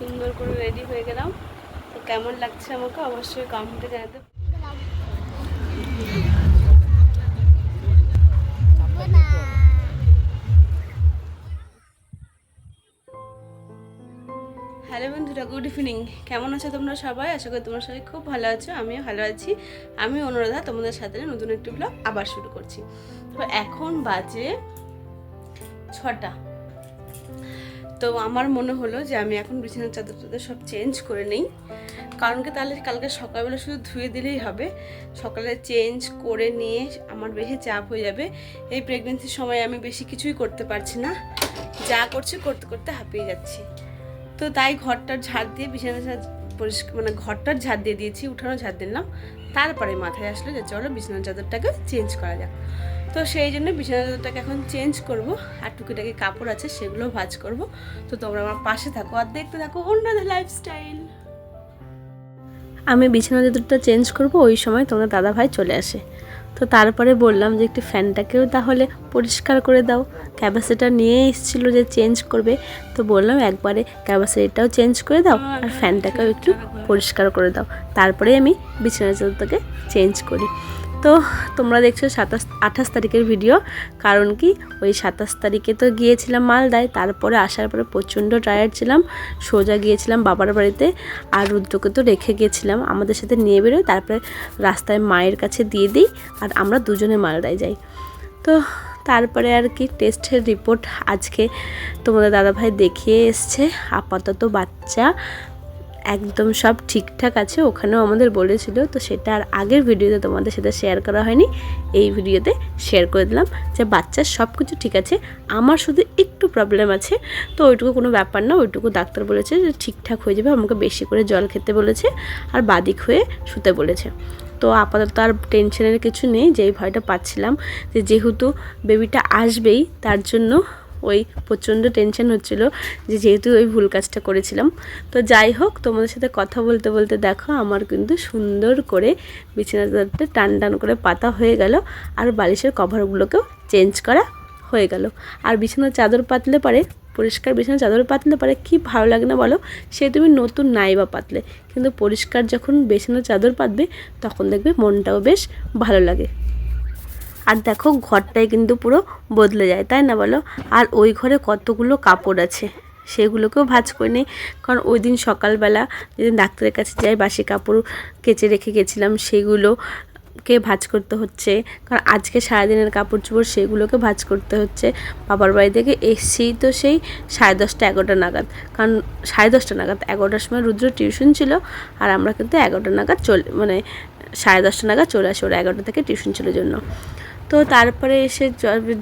সুন্দর করে রেডি হয়ে গেলাম। তো কেমন লাগছে আমাকে অবশ্যই কমেন্টে জানাতে হ্যালো বন্ধুরা গুড ইভিনিং কেমন আছো তোমরা সবাই? আশা করি তোমরা সবাই খুব ভালো আছো, আমিও ভালো আছি। আমি অনুরাধা, তোমাদের সাথে নতুন একটি ব্লগ আবার শুরু করছি। তো এখন বাজে ছটা। তো আমার মনে হলো যে আমি এখন বিছানার চাদর টাদর সব চেঞ্জ করে নিই। কারণ কি তাহলে কালকে সকালবেলা শুধু ধুয়ে দিলেই হবে। সকালে চেঞ্জ করে নিয়ে আমার বেশি চাপ হয়ে যাবে। এই প্রেগনেন্সির সময় আমি বেশি কিছুই করতে পারছি না। যা করছি করতে করতে হাঁপিয়ে যাচ্ছি। তো তাই ঘরটার ঝাড় দিয়ে বিছানা পরিষ্কার মানে ঘরটার ঝাড় দিয়ে দিয়েছি উঠানো ঝাড় দিলাম। তারপরে মাথায় আসলো যে চলো বিছানার চাদরটাকে চেঞ্জ করা যাক। তো সেই জন্য বিছানা চাদরটাকে এখন চেঞ্জ করব আর টুকিটাকি কাপড় আছে সেগুলো ভাজ করব। তো তোমরা আমার পাশে থাকো আর দেখতে থাকো অন্যদের লাইফস্টাইল আমি বিছানা চাদরটা চেঞ্জ করব ওই সময় তোমার দাদা ভাই চলে আসে। তো তারপরে বললাম যে একটু ফ্যানটাকেও তাহলে পরিষ্কার করে দাও। ক্যাপাসিটার নিয়ে এসেছিল যে চেঞ্জ করবে। তো বললাম একবারে ক্যাপাসিটিটাও চেঞ্জ করে দাও আর ফ্যানটাকেও একটু পরিষ্কার করে দাও। তারপরে আমি বিছানা চাদরটাকে চেঞ্জ করি। তো তোমরা দেখছ সাতাশ, আঠাশ তারিখের ভিডিও কারণ কি ওই সাতাশ তারিখে তো গিয়েছিলাম মালদায়, তারপরে আসার পরে প্রচণ্ড টায়ার্ড ছিলাম, সোজা গিয়েছিলাম বাবার বাড়িতে, আর রুদ্রকে তো রেখে গিয়েছিলাম আমাদের সাথে নিয়ে বেরোয়, তারপরে রাস্তায় মায়ের কাছে দিয়ে দিই, আর আমরা দুজনে মালদায় যাই। তো তারপরে আর কি টেস্টের রিপোর্ট আজকে তোমাদের দাদাভাই দেখিয়ে এসছে, আপাতত বাচ্চা একদম সব ঠিকঠাক আছে, ওখানেও আমাদের বলেছিল, তো সেটা আর আগের ভিডিওতে তোমাদের সাথে শেয়ার করা হয়নি, এই ভিডিওতে শেয়ার করে দিলাম যে বাচ্চার সব কিছু ঠিক আছে, আমার শুধু একটু প্রবলেম আছে, তো ওইটুকু কোনো ব্যাপার না, ওইটুকু ডাক্তার বলেছে যে ঠিকঠাক হয়ে যাবে, আমাকে বেশি করে জল খেতে বলেছে আর বাদিক হয়ে শুতে বলেছে। তো আপাতত আর টেনশনের কিছু নেই, যেই ভয়টা পাচ্ছিলাম যে যেহেতু বেবিটা আসবেই, তার জন্য ওই প্রচণ্ড টেনশন হচ্ছিল যে যেহেতু ওই ভুল কাজটা করেছিলাম। তো যাই হোক, তোমাদের সাথে কথা বলতে বলতে দেখো আমার কিন্তু সুন্দর করে বিছানা চাদরটা টান টান করে পাতা হয়ে গেল আর বালিশের কভারগুলোকেও চেঞ্জ করা হয়ে গেল। আর বিছানার চাদর পাতলে পারে, পরিষ্কার বিছানার চাদর পাতলে পারে, কি ভালো লাগে না বলো? সে তুমি নতুন নাই বা পাতলে, কিন্তু পরিষ্কার যখন বিছানার চাদর পাতবে, তখন দেখবে মনটাও বেশ ভালো লাগে। আর দেখো ঘরটাই কিন্তু পুরো বদলে যায়, তাই না বলো? আর ওই ঘরে কতগুলো কাপড় আছে, সেগুলোকেও ভাজ করে নিই। কারণ ওই দিন সকালবেলা যেদিন ডাক্তারের কাছে যাই, বাসি কাপড় কেচে রেখে গেছিলাম সেগুলো কে ভাজ করতে হচ্ছে। কারণ আজকে সারাদিনের কাপড় চোপড় সেগুলোকে ভাজ করতে হচ্ছে। বাবার বাড়ি থেকে এসছি তো সেই সাড়ে দশটা এগারোটা নাগাদ। কারণ সাড়ে দশটা নাগাদ, এগারোটার সময় রুদ্র টিউশন ছিল আর আমরা কিন্তু এগারোটা নাগাদ চলে মানে সাড়ে দশটা নাগাদ চলে আসি, ওরা এগারোটা থেকে টিউশন ছিল জন্য। তো তারপরে এসে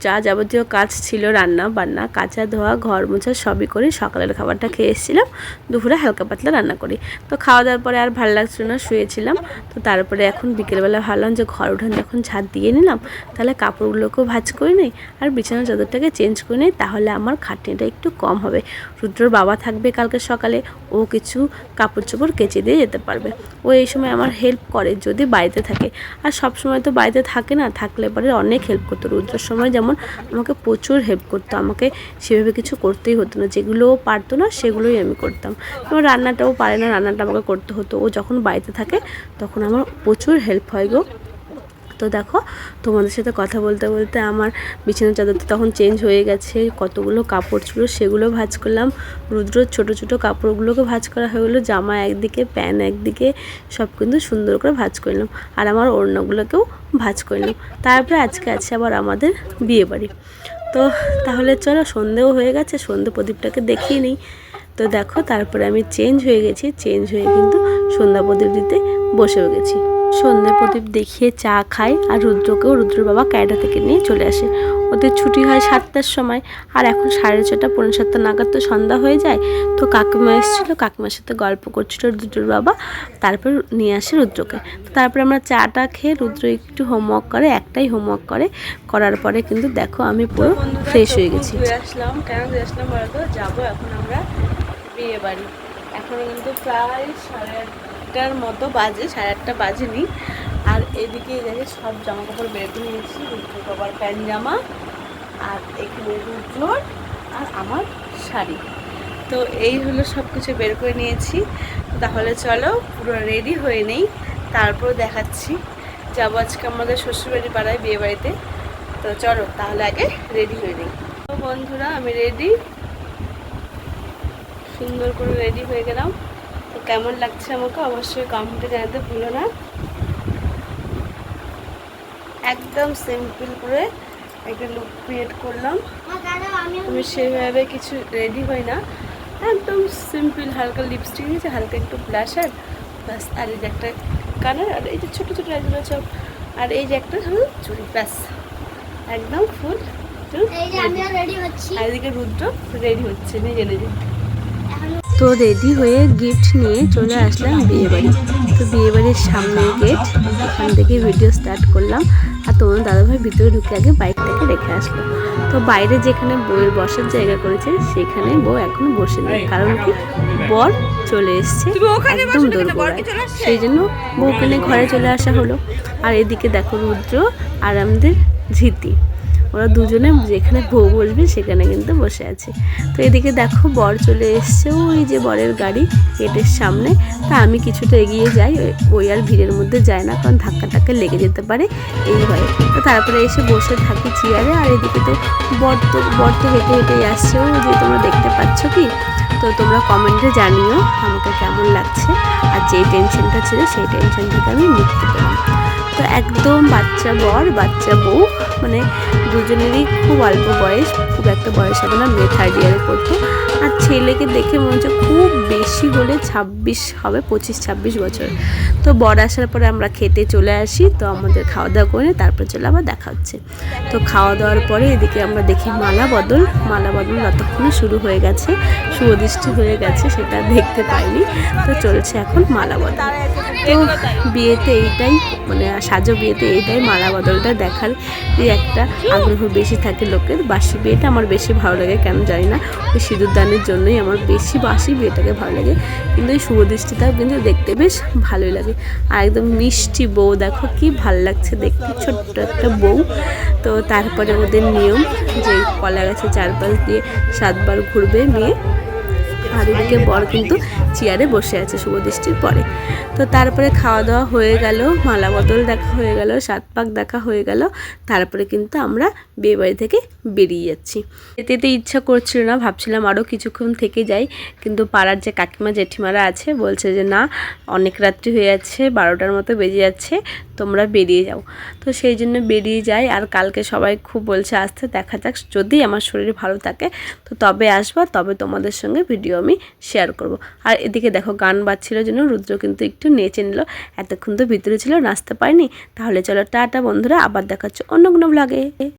যা যাবতীয় কাজ ছিল, রান্না বান্না, কাঁচা ধোয়া, ঘর মোছা সবই করে সকালের খাবারটা খেয়ে এসেছিলাম। দুপুরে হালকা পাতলা রান্না করি। তো খাওয়া দাওয়ার পরে আর ভালো লাগছিল না, শুয়েছিলাম। তো তারপরে এখন বিকেলবেলা ভাবলাম যে ঘর উঠান যখন ছাদ দিয়ে নিলাম, তাহলে কাপড়গুলোকেও ভাজ করে নিই আর বিছানা চাদরটাকে চেঞ্জ করে নিই, তাহলে আমার খাটনিটা একটু কম হবে। রুদ্রর বাবা থাকবে কালকে সকালে, ও কিছু কাপড় চোপড় কেচে দিয়ে যেতে পারবে। ও এই সময় আমার হেল্প করে যদি বাড়িতে থাকে। আর সব সময় তো বাড়িতে থাকে না, থাকলে পরে অনেক হেল্প করতো। রুদ্রের সময় যেমন আমাকে প্রচুর হেল্প করতো। আমাকে সেভাবে কিছু করতেই হতো না। যেগুলো পারতো না, সেগুলোই আমি করতাম। এবং রান্নাটাও পারে না, রান্নাটা আমাকে করতে হতো। ও যখন বাড়িতে থাকে, তখন আমার প্রচুর হেল্প হয় গো। তো দেখো, তোমাদের সাথে কথা বলতে বলতে আমার বিছানা চাদর তখন চেঞ্জ হয়ে গেছে। কতগুলো কাপড় ছিল সেগুলো ভাজ করলাম। রুদ্রর ছোট ছোট কাপড়গুলোকে ভাজ করা হয়ে গেলো। জামা একদিকে প্যান্ট একদিকে, সব কিন্তু সুন্দর করে ভাজ করলাম। আর আমার ওড়নাগুলোকেও ভাজ করলাম। তারপরে আজকে আছে আবার আমাদের বিয়ে বাড়ি। তো তাহলে চলো, সন্ধেও হয়ে গেছে। সন্ধে প্রদীপটাকে দেখিয়ে নিই। তো দেখো, তারপরে আমি চেঞ্জ হয়ে গেছি। চেঞ্জ হয়ে কিন্তু সন্ধ্যা প্রদীপ দিতে বসেও গেছি। সন্ধ্যে প্রদীপ দেখিয়ে চা খাই আর রুদ্রকেও রুদ্র বাবা ক্যাডা থেকে নিয়ে চলে আসে। ওদের ছুটি হয় সাতটার সময়। আর এখন সাড়ে ছটা পৌনে সাতটা নাগাদ তো সন্ধ্যা হয়ে যায়। তো কাকিমা এসেছিল, কাকিমার সাথে গল্প করছিল রুদ্রর বাবা। তারপর নিয়ে আসে রুদ্রকে। তারপরে আমরা চাটা খেয়ে রুদ্র একটু হোমওয়ার্ক করে, একটাই হোমওয়ার্ক করে। করার পরে কিন্তু দেখো আমি পুরো ফ্রেশ হয়ে গেছি। আসলাম। কেন আসলাম যাব এখন আমরা বিয়ে বাড়ি এখন কিন্তু প্রায় সাড়ে আটটার মতো বাজে, সাড়ে আটটা বাজেনি। আর এদিকে দেখে সব জামা কাপড় বের করে নিয়েছি বাবার প্যান্ট জামা আর এখানে রুদ্রর আর আমার শাড়ি। তো এই হলো সব কিছু বের করে নিয়েছি। তাহলে চলো, পুরো রেডি হয়ে নেই, তারপর দেখাচ্ছি। যাব আজকে আমাদের শ্বশুরবাড়ি পাড়ায় বিয়ে বাড়িতে তো চলো, তাহলে আগে রেডি হয়ে নেই। তো বন্ধুরা, আমি রেডি সুন্দর করে রেডি হয়ে গেলাম। কেমন লাগছে আমাকে অবশ্যই কমেন্টে জানাতে ভুলো না। একদম সিম্পল করে একটা লুক ক্রিয়েট করলাম। আমি সেভাবে কিছু রেডি হই না। একদম সিম্পল হালকা লিপস্টিক দিয়েছে হালকা একটু ব্লাশার ব্যাস আর এই যে একটা কালার আর এই যে ছোটো ছোটো এগুলো সব আর এই যে একটা শুধু চুড়ি ব্যাস একদম ফুল আর এদিকে রুদ্র রেডি হচ্ছে নিজে নিজে। তো রেডি হয়ে গিফট নিয়ে চলে আসলাম বিয়ে বাড়ি তো বিয়ে বাড়ির সামনে গেট এখান থেকে ভিডিও স্টার্ট করলাম। আর তোমার দাদাভাই ভিতরে ঢুকে আগে বাইকটাকে রেখে আসলো। তো বাইরে যেখানে বউয়ের বসার জায়গা করেছে সেখানে বউ এখন বসে নেই। কারণ কি? বর চলে এসছে একদম দোরগোড়ায় সেই জন্য বউকে নিয়ে ঘরে চলে আসা হলো। আর এদিকে দেখো রুদ্র আর আমাদের ঝিতি। ওরা দুজনে যেখানে বউ বসবে সেখানে কিন্তু বসে আছে। তো এদিকে দেখো বর চলে এসছে, ওই যে বরের গাড়ি গেটের সামনে। তা আমি কিছুটা এগিয়ে যাই, ওই- ওই আর ভিড়ের মধ্যে যায় না, কারণ ধাক্কা টাক্কা লেগে যেতে পারে এই ভয়ে। তো তারপরে এসে বসে থাকি চেয়ারে, আর এদিকে তো বর তো বর তো হেঁটে হেঁটেই আসছে। ও যে তোমরা দেখতে পাচ্ছ কি? তো তোমরা কমেন্টে জানিও আমাকে কেমন লাগছে, আর যেই টেনশনটা ছিল সেই টেনশন থেকে আমি মুক্তি পেলাম। তো একদম বাচ্চা বর, বাচ্চা বউ মানে দুজনেরই খুব অল্প বয়স, খুব একটা বয়স হবে না মেয়ে থার্ড ইয়ারে পড়তো আর ছেলেকে দেখে মনে হচ্ছে খুব বেশি হলে ছাব্বিশ হবে, পঁচিশ, ছাব্বিশ বছর। তো বর আসার পরে আমরা খেতে চলে আসি, তো আমাদের খাওয়া দাওয়া করে তারপর চলে আবার দেখা হচ্ছে। তো খাওয়া দাওয়ার পরে এদিকে আমরা দেখি মালা বদল মালা বদল ততক্ষণে শুরু হয়ে গেছে। সুদৃষ্টি হয়ে গেছে, সেটা দেখতে পাইনি। তো চলছে এখন মালা বদল তো বিয়েতে এইটাই মানে সাজো বিয়েতে এইটাই মালা বদলটা দেখার একটা আগ্রহ বেশি থাকে লোকের। বাসি বিয়েটা আমার বেশি ভালো লাগে, কেন জানি না। ওই সিঁদুর দানের জন্যই আমার বেশি বাসি বিয়েটাকে ভালো লাগে। কিন্তু এই শুভদৃষ্টিটাও কিন্তু দেখতে বেশ ভালোই লাগে। আর একদম মিষ্টি বউ, দেখো কি ভালো লাগছে দেখতে, ছোট্ট একটা বউ। তো তারপরে ওদের নিয়ম যে কলা গাছে চারপাশ দিয়ে সাতবার ঘুরবে মেয়ে। আর বর কিন্তু চেয়ারে বসে আছে শুভদৃষ্টির পরে। তো তারপরে খাওয়া দাওয়া হয়ে গেল, মালা বদল দেখা হয়ে গেল, সাত পাক দেখা হয়ে গেল, তারপরে কিন্তু আমরা বিয়েবাড়ি থেকে বেরিয়ে যাচ্ছি। যেতে যেতে ইচ্ছা করছিল না, ভাবছিলাম আরও কিছুক্ষণ থেকে যাই, কিন্তু পাড়ার যে কাকিমা, জেঠিমারা আছে, বলছে যে না, অনেক রাত্রি হয়ে যাচ্ছে, বারোটার মতো বেজে যাচ্ছে, তোমরা বেরিয়ে যাও। তো সেই জন্য বেরিয়ে যাই, আর কালকে সবাই খুব বলছে, আসতে দেখা যাক, যদি আমার শরীর ভালো থাকে, তো তবে আসবা, তবে তোমাদের সঙ্গে ভিডিও আমি শেয়ার করব। আর এদিকে দেখো, গান বাজছিল জন্য রুদ্র কিন্তু একটু নেচে নিল। এতক্ষণ তো ভিতরে ছিল, নাচতে পারিনি। তাহলে চলো, টাটা বন্ধুরা, আবার দেখাচ্ছ অন্য কোনো ব্লগে